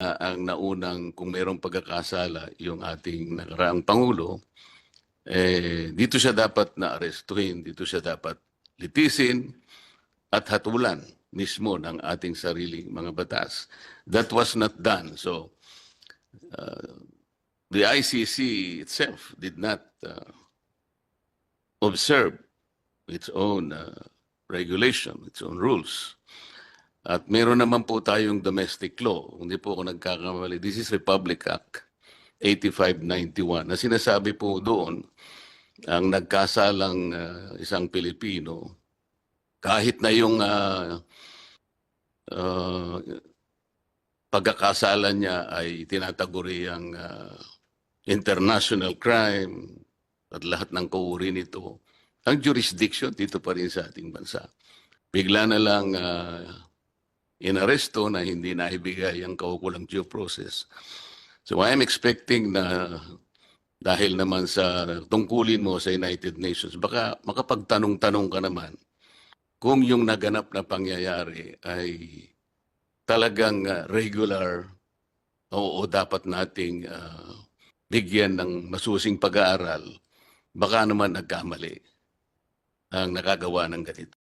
ah, ang naunang kung mayroong pagkakasala yung ating nakaraang Pangulo, eh, dito siya dapat na-arestuhin, dito siya dapat litisin at hatulan mismo ng ating sariling mga batas. That was not done. So, uh, the ICC itself did not uh, observe its own uh, regulation, its own rules. At meron naman po tayong domestic law. Hindi po ako nagkakamali. This is Republic Act 8591 na sinasabi po doon ang nagkasalang uh, isang Pilipino kahit na yung uh, uh, pagkakasala niya ay tinataguri ang uh, international crime at lahat ng kauri nito, ang jurisdiction dito pa rin sa ating bansa. Bigla na lang uh, inaresto na hindi naibigay ang kaukulang due process. So I am expecting na dahil naman sa tungkulin mo sa United Nations, baka makapagtanong-tanong ka naman kung yung naganap na pangyayari ay talagang uh, regular o, o dapat nating uh, bigyan ng masusing pag-aaral, baka naman nagkamali ang nakagawa ng ganito.